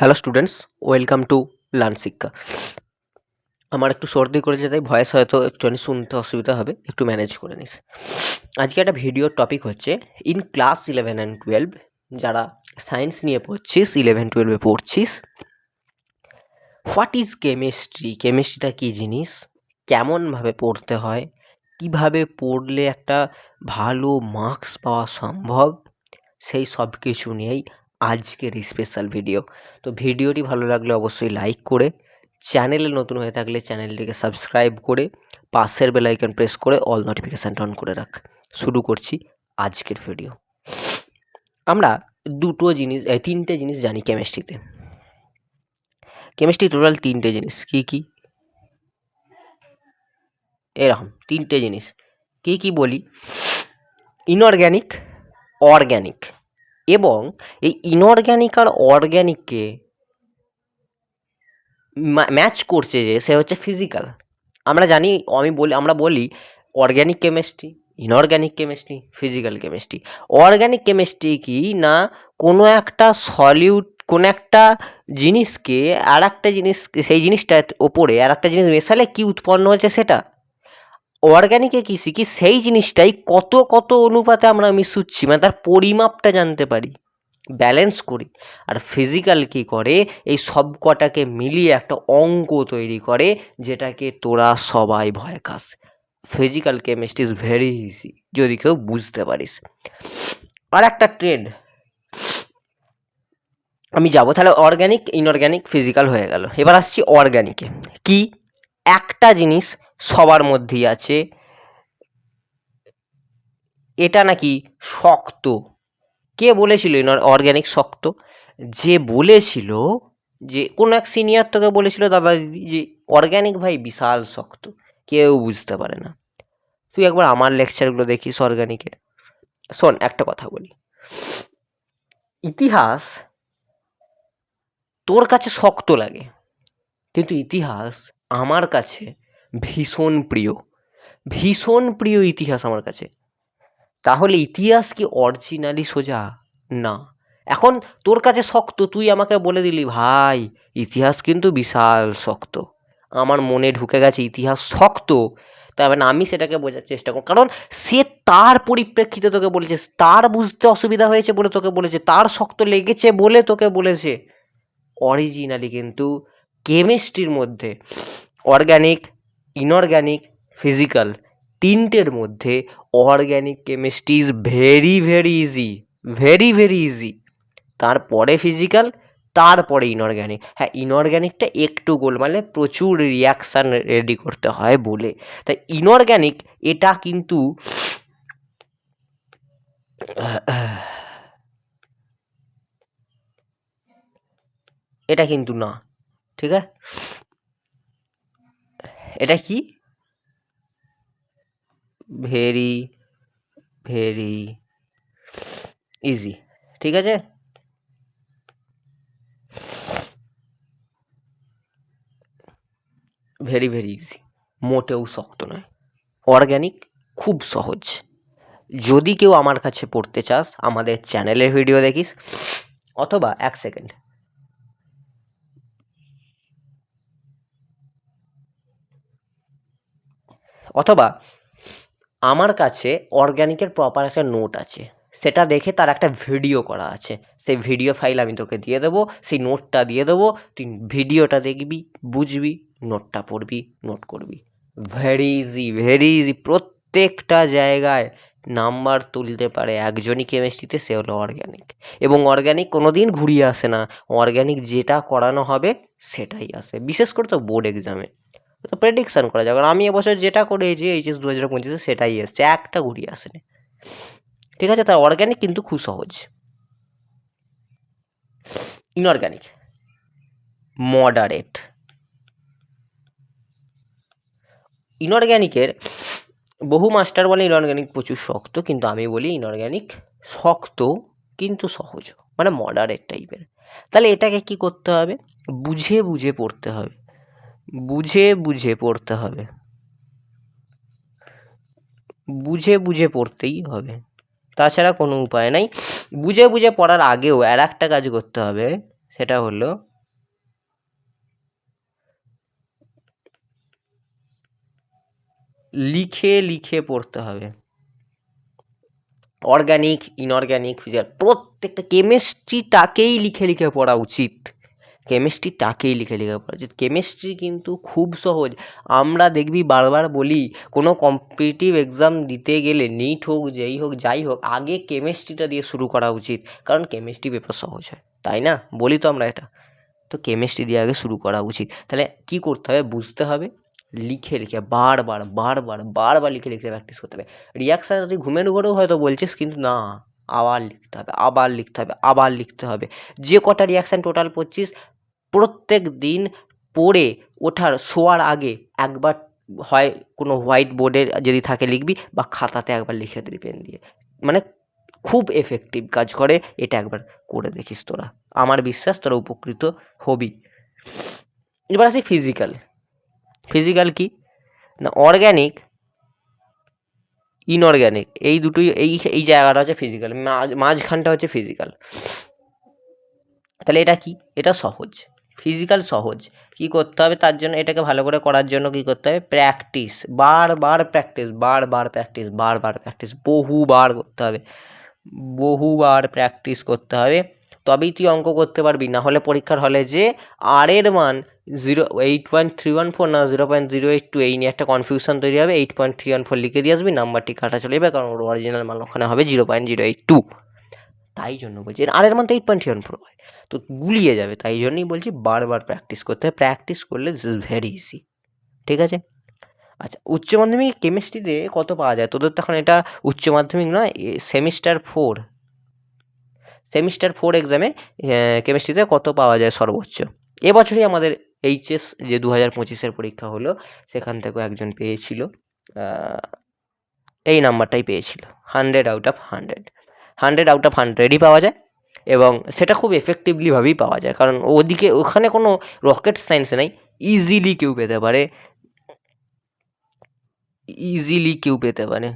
Hello students, welcome to learn Shiksha. আমার একটু সর্দি করেছে, তাই ভয়েস হয়তো একটুখানি শুনতে অসুবিধা হবে, একটু ম্যানেজ করে নিস। আজকে একটা ভিডিওর টপিক হচ্ছে in class eleven and twelve যারা সায়েন্স নিয়ে পড়ছিস ইলেভেন টুয়েলভে পড়ছিস হোয়াট ইজ কেমিস্ট্রি কেমিস্ট্রিটা কী জিনিস? কেমনভাবে পড়তে হয়? কীভাবে পড়লে একটা ভালো মার্কস পাওয়া সম্ভব? সেই সব কিছু নিয়েই আজকের স্পেশাল ভিডিও তো ভিডিওটি ভালো লাগলে অবশ্যই লাইক করে, চ্যানেলে নতুন হয়ে থাকলে চ্যানেলটিকে সাবস্ক্রাইব করে, পাশের বেল আইকন প্রেস করে অল নোটিফিকেশানটা অন করে রাখ। শুরু করছি আজকের ভিডিও আমরা দুটো জিনিস তিনটে জিনিস জানি কেমিস্ট্রিতে কেমিস্ট্রি টোটাল তিনটে জিনিস, কী কী? এরকম, তিনটে জিনিস। কী কী বলি? ইনঅর্গ্যানিক অর্গ্যানিক এবং এই ইনঅর্গ্যানিক আর অর্গ্যানিককে ম্যাচ করছে যে সে হচ্ছে ফিজিক্যাল আমরা জানি, আমি বলি, আমরা বলি organic chemistry inorganic chemistry physical chemistry organic chemistry কি না কোনো একটা সলিউট কোনো একটা জিনিসকে আর একটা জিনিস, সেই জিনিসটার ওপরে আর একটা জিনিস মেশালে কী উৎপন্ন হচ্ছে সেটা? অর্গ্যানিকে কী শিখি সেই জিনিসটাই কত কত অনুপাতে আমরা মিশুচ্ছি? মানে তার পরিমাপটা জানতে পারি। ব্যালেন্স করি। আর ফিজিক্যাল কী করে? এই সব কটাকে মিলিয়ে একটা অঙ্ক তৈরি করে, যেটাকে তোরা সবাই ভয় খাস। Physical chemistry is very easy যদি কেউ বুঝতে পারিস। আর একটা ট্রেন্ড আমি যাব, তাহলে অর্গ্যানিক ইনঅর্গ্যানিক ফিজিক্যাল হয়ে গেল। এবার আসছি অর্গ্যানিকে কি? একটা জিনিস সবার মধ্যেই আছে। এটা নাকি শক্ত। কে বলেছিল অর্গ্যানিক শক্ত। যে বলেছিল, যে কোনো এক সিনিয়র তোকে বলেছিল, দাদা দিদি যে অর্গ্যানিক ভাই বিশাল শক্ত। কেউ বুঝতে পারে না। তুই একবার আমার লেকচারগুলো দেখিস অর্গ্যানিকের শোন, একটা কথা বলি। ইতিহাস তোর কাছে শক্ত লাগে, কিন্তু ইতিহাস আমার কাছে ভীষণ প্রিয়। ভীষণ প্রিয় ইতিহাস আমার কাছে। তাহলে ইতিহাস কি অরিজিনালি সোজা? না। এখন তোর কাছে শক্ত, তুই আমাকে বলে দিলি, ভাই, ইতিহাস কিন্তু বিশাল শক্ত। আমার মনে ঢুকে গেছে ইতিহাস শক্ত। তার মানে আমি সেটাকে বোঝার চেষ্টা করব। কারণ সে তার পরিপ্রেক্ষিতে তোকে বলেছে, তার বুঝতে অসুবিধা হয়েছে বলে তোকে বলেছে, তার শক্ত লেগেছে বলে তোকে বলেছে। অরিজিনালি কিন্তু কেমিস্ট্রির মধ্যে অর্গ্যানিক ইনঅর্গ্যানিক ফিজিক্যাল তিনটের মধ্যে organic chemistry is very very easy very very easy তারপরে ফিজিক্যাল তারপরে ইনঅর্গ্যানিক হ্যাঁ ইনঅর্গ্যানিকটা একটু গোলমালে প্রচুর রিয়াকশান রেডি করতে হয় বলে। তাই ইনঅর্গ্যানিক এটা কিন্তু এটা কিন্তু না, ঠিক আছে? এটা কি? ভেরি ভেরি ইজি ঠিক আছে? ভেরি ভেরি ইজি মোটেও শক্ত নয়। অর্গ্যানিক খুব সহজ। যদি কেউ আমার কাছে পড়তে চাস, আমাদের চ্যানেলের ভিডিও দেখিস। অথবা এক সেকেন্ড অথবা আমার কাছে অর্গ্যানিকের প্রপার একটা নোট আছে। সেটা দেখে তার একটা ভিডিও করা আছে। সেই ভিডিও ফাইল আমি তোকে দিয়ে দেবো, সেই নোটটা দিয়ে দেবো, তুই ভিডিওটা দেখবি, বুঝবি নোটটা পড়বি নোট করবি। ভেরি ইজি ভেরি ইজি প্রত্যেকটা জায়গায় নাম্বার তুলতে পারে একজনই কেমিস্ট্রিতে সে হলো অর্গ্যানিক এবং অর্গ্যানিক কোনো দিন ঘুরিয়ে আসে না। অর্গ্যানিক যেটা করানো হবে, সেটাই আসে বিশেষ করে তো বোর্ড এক্সামে প্রেডিকশান করা যায়। কারণ আমি এবছর যেটা করেছি এইচএস দু হাজার পঁচিশে সেটাই এসছে, একটা ঘুরিয়ে আসেনি। ঠিক আছে, তার অর্গ্যানিক কিন্তু খুব সহজ। ইনঅর্গ্যানিক মডারেট ইনঅর্গ্যানিকের বহু মাস্টার বলে ইনঅর্গ্যানিক প্রচুর শক্ত, কিন্তু আমি বলি ইনঅর্গ্যানিক শক্ত কিন্তু সহজ মানে মডারেট টাইপের তাহলে এটাকে কি করতে হবে? বুঝে বুঝে পড়তে হবে। বুঝে বুঝে পড়তে হবে। বুঝে বুঝে পড়তেই হবে। তাছাড়া কোনো উপায় নাই। বুঝে বুঝে পড়ার আগেও আর একটা কাজ করতে হবে, সেটা হলো লিখে লিখে পড়তে হবে। অর্গ্যানিক ইনঅর্গ্যানিক ফিজিক্যাল প্রত্যেকটা কেমিস্ট্রিটাকেই লিখে লিখে পড়া উচিত। কেমিস্ট্রিটাকেই লিখে লিখে পড়া। উচিত কেমিস্ট্রি কিন্তু খুব সহজ। আমরা দেখবি বারবার বলি, কোনো কম্পিটিটিভ এক্সাম দিতে গেলে নিট হোক, যেই হোক, যাই হোক, আগে কেমিস্ট্রিটা দিয়ে শুরু করা উচিত। কারণ কেমিস্ট্রি পেপার সহজ হয়। তাই না? বলি তো আমরা এটা। তো কেমিস্ট্রি দিয়ে আগে শুরু করা উচিত। তাহলে কী করতে হবে? বুঝতে হবে। লিখে লিখে, বারবার বারবার বারবার লিখে লিখে প্র্যাকটিস করতে হবে। রিয়াকশান তুই ঘুমের ঘরেও হয়তো বলছিস, কিন্তু না, আবার লিখতে হবে, আবার লিখতে হবে, আবার লিখতে হবে। যে কটা রিয়াকশান টোটাল পড়ছিস প্রত্যেক দিন পড়ে ওঠার, শোয়ার আগে একবার হয় কোনো হোয়াইট বোর্ডে যদি থাকে লিখবি বা খাতাতে একবার লিখে দিবি পেন দিয়ে। মানে খুব এফেক্টিভ কাজ করে, এটা একবার করে দেখিস তোরা। আমার বিশ্বাস তোরা উপকৃত হবি। এবার আসি ফিজিক্যাল ফিজিক্যাল কি? না অর্গ্যানিক ইনঅর্গ্যানিক এই দুটোই, এই এই জায়গাটা হচ্ছে ফিজিক্যাল মাঝখানটা হচ্ছে ফিজিক্যাল তাহলে এটা কি? এটা সহজ। ফিজিক্যাল সহজ। কি করতে হবে? তার জন্য এটাকে ভালো করে করার জন্য কি করতে হবে? প্র্যাকটিস বারবার প্র্যাকটিস বারবার প্র্যাকটিস বারবার প্র্যাকটিস বহুবার করতে হবে। বহুবার প্র্যাকটিস করতে হবে। তবেই তুই অঙ্ক করতে পারবি। না হলে পরীক্ষার হলে যে আর এর মান zero eight point three one four না zero point zero eight two এই নিয়ে একটা কনফিউশন তৈরি হবে। Eight point three one four লিখে দিয়ে আসবি। নাম্বারটি কাটা চলে যাবে কারণ ওর অরিজিনাল মান ওখানে হবে zero point zero eight two তাই জন্য বলছি আর এর মান তো eight point three one four হয়। তো গুলিয়ে যাবে। তাই জন্যই বলছি বারবার প্র্যাকটিস করতে হবে প্র্যাকটিস করলে দিস ইজ ভেরি ইজি ঠিক আছে? আচ্ছা উচ্চ মাধ্যমিক কেমিস্ট্রিতে কত পাওয়া যায়? তোদের তো এখন এটা উচ্চ মাধ্যমিক নয় সেমিস্টার ফোর সেমিস্টার ফোর এক্সামে কেমিস্ট্রিতে কত পাওয়া যায় সর্বোচ্চ? এবছরই আমাদের এইচএস যে দু হাজার পঁচিশের পরীক্ষা হলো, সেখান থেকেও একজন পেয়েছিল। এই নাম্বারটাই পেয়েছিল। Hundred out of hundred hundred out of হান্ড্রেডই পাওয়া যায়। এবং সেটা খুব এফেক্টিভলিভাবেই পাওয়া যায়। কারণ ওদিকে, ওখানে কোনো রকেট সায়েন্স নেই। ইজিলি কেউ পেতে পারে। ইজিলি কেউ পেতে পারে।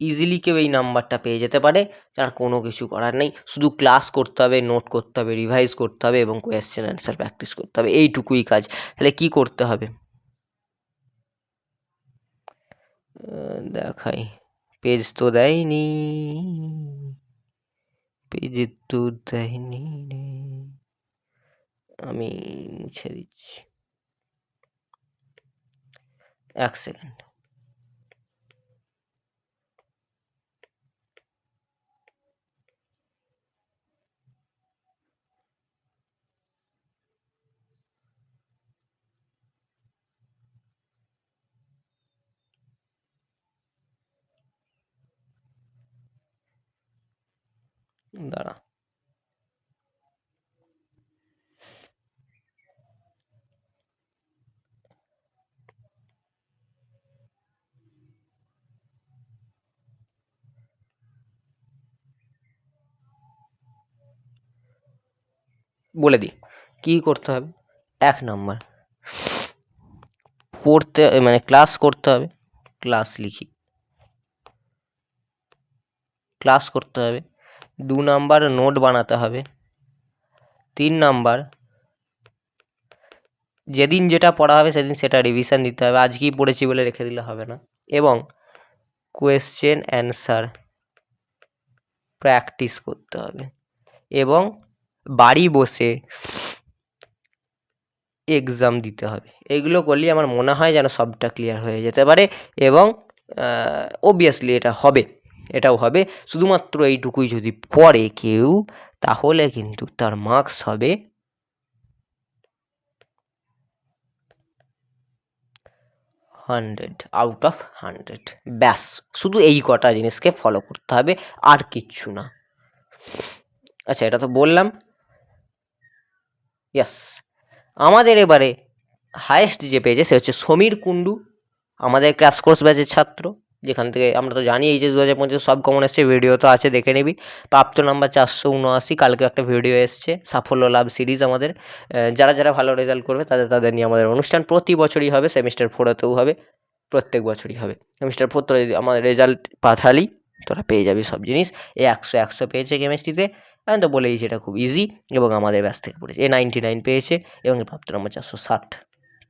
ইজিলি কেউ এই নাম্বারটা পেয়ে যেতে পারে। তার কোনো কিছু করার নেই। শুধু ক্লাস করতে হবে নোট করতে হবে রিভাইজ করতে হবে এবং কোয়েশ্চেন অ্যান্সার প্র্যাকটিস করতে হবে। এইটুকুই কাজ। তাহলে কি করতে হবে? দেখাই। পেজ তো দেয়নি। পেজ তো দেয়নি রে। আমি মুছে দিচ্ছি। এক সেকেন্ড বলে দিই, কী করতে হবে? এক নম্বর, পড়তে মানে ক্লাস করতে হবে, ক্লাস লিখি। ক্লাস করতে হবে, দু নাম্বার নোট বানাতে হবে, তিন নাম্বার যেদিন যেটা পড়া হবে সেদিন সেটা রিভিশন দিতে হবে, আজকেই পড়েছি বলে রেখে দিলে হবে না। এবং কোয়েশ্চেন অ্যান্সার প্র্যাকটিস করতে হবে। এবং বাড়ি বসে এক্সাম দিতে হবে। এগুলো করলেই আমার মনে হয় যেন সবটা ক্লিয়ার হয়ে যেতে পারে এবং অবভিয়াসলি এটা হবে, এটাও হবে। শুধুমাত্র এইটুকুই যদি পড়ে কেউ, তাহলে কিন্তু তার মার্কস হবে হান্ড্রেড আউট অফ হান্ড্রেড ব্যাস, শুধু এই কটা জিনিসকে ফলো করতে হবে, আর কিচ্ছু না। আচ্ছা এটা তো বললাম। ইয়াস আমাদের এবারে হায়েস্ট যে পেয়েছে সে হচ্ছে সমীর কুণ্ডু, আমাদের ক্লাস কোর্স ব্যাচের ছাত্র, যেখান থেকে আমরা তো জানি এই যে দু হাজার পঁচিশ সব কমন এসছে ভিডিও তো আছে, দেখে নিবি। প্রাপ্ত নাম্বার চারশো উনআশি, কালকে একটা ভিডিও এসছে, সাফল্য লাভ সিরিজ আমাদের। যারা যারা ভালো রেজাল্ট করবে, তাদের তাদের নিয়ে আমাদের অনুষ্ঠান প্রতি বছরই হবে সেমিস্টার ফোরেতেও হবে, প্রত্যেক বছরই হবে। সেমিস্টার ফোর তোরা আমাদের রেজাল্ট পাঠালি, তোরা পেয়ে যাবি সব জিনিস। এই একশো একশো পেয়েছে কেমিস্ট্রিতে আমি তো বলে দিয়েছি এটা খুব ইজি এবং আমাদের ব্যাস থেকে পড়েছে। এ নাইনটি নাইন পেয়েছে এবং প্রাপ্ত নম্বর চারশো ষাট।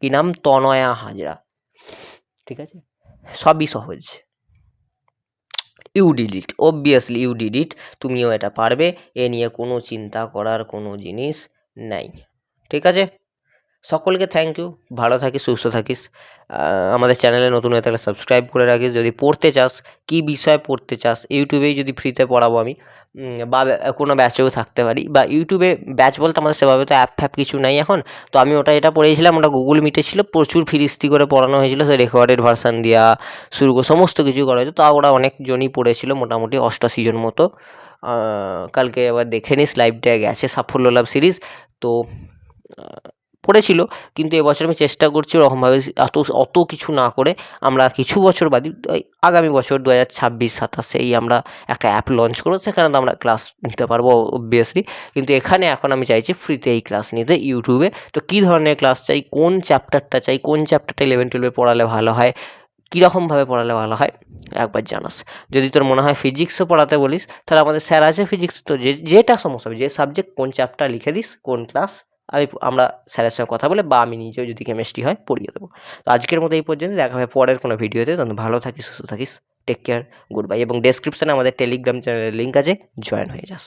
কী নাম? তনয়া হাজরা। ঠিক আছে? সবই সহজ। You did it obviously you did it তুমিও এটা পারবে। এ নিয়ে কোনো চিন্তা করার কোনো জিনিস নাই। ঠিক আছে? সকলকে থ্যাংক ইউ ভালো থাকিস, সুস্থ থাকিস। আমাদের চ্যানেলে নতুন হয়ে থাকলে সাবস্ক্রাইব করে রাখিস। যদি পড়তে চাস, কী বিষয় পড়তে চাস ইউটিউবেই যদি ফ্রিতে পড়াবো আমি বা কোনো ব্যাচেও থাকতে পারি। বা ইউটিউবে ব্যাচ বলতে আমাদের সেভাবে তো অ্যাপ ফ্যাপ কিছু নাই এখন। তো আমি ওটা যেটা পড়িয়েছিলাম ওটা গুগল মিটে ছিল। প্রচুর ফিরিস্তি করে পড়ানো হয়েছিল। সে রেকর্ডেড ভার্সান দেওয়া শুরু করে সমস্ত কিছু করা হয়েছে। তা ওরা অনেকজনই পড়েছিল মোটামুটি অষ্টাশি জন মতো। কালকে আবার দেখে নিস লাইভটা গেছে সাফল্য লাভ সিরিজ তো পড়েছিল কিন্তু এবছর আমি চেষ্টা করছি ওরকমভাবে এত, অত কিছু না করে আমরা কিছু বছর বাদই আগামী বছর দু হাজার ছাব্বিশ সাতাশেই আমরা একটা অ্যাপ লঞ্চ করব, সেখানে তো আমরা ক্লাস নিতে পারব অবভিয়াসলি কিন্তু এখানে এখন আমি চাইছি ফ্রিতে এই ক্লাস নিতে ইউটিউবে তো কী ধরনের ক্লাস চাই, কোন চ্যাপ্টারটা চাই, কোন চ্যাপ্টারটা ইলেভেন টুয়েলভে পড়ালে ভালো হয়, কীরকমভাবে পড়ালে ভালো হয়, একবার জানাস। যদি তোর মনে হয় ফিজিক্সও পড়াতে বলিস, তাহলে আমাদের স্যার আছে ফিজিক্স তো যে, যেটা সমস্যা হবে, যে সাবজেক্ট কোন চ্যাপ্টার লিখে দিস, কোন ক্লাস আমি আমরা স্যারের সঙ্গে কথা বলে বা আমি নিজেও যদি কেমিস্ট্রি হয় পড়িয়ে দেবো। তো আজকের মতো এই পর্যন্ত, দেখা হবে পরের কোনো ভিডিওতে তখন ভালো থাকিস, সুস্থ থাকিস টেক কেয়ার গুড বাই এবং ডেসক্রিপশানে আমাদের টেলিগ্রাম চ্যানেলের লিঙ্ক আছে জয়েন হয়ে যাস।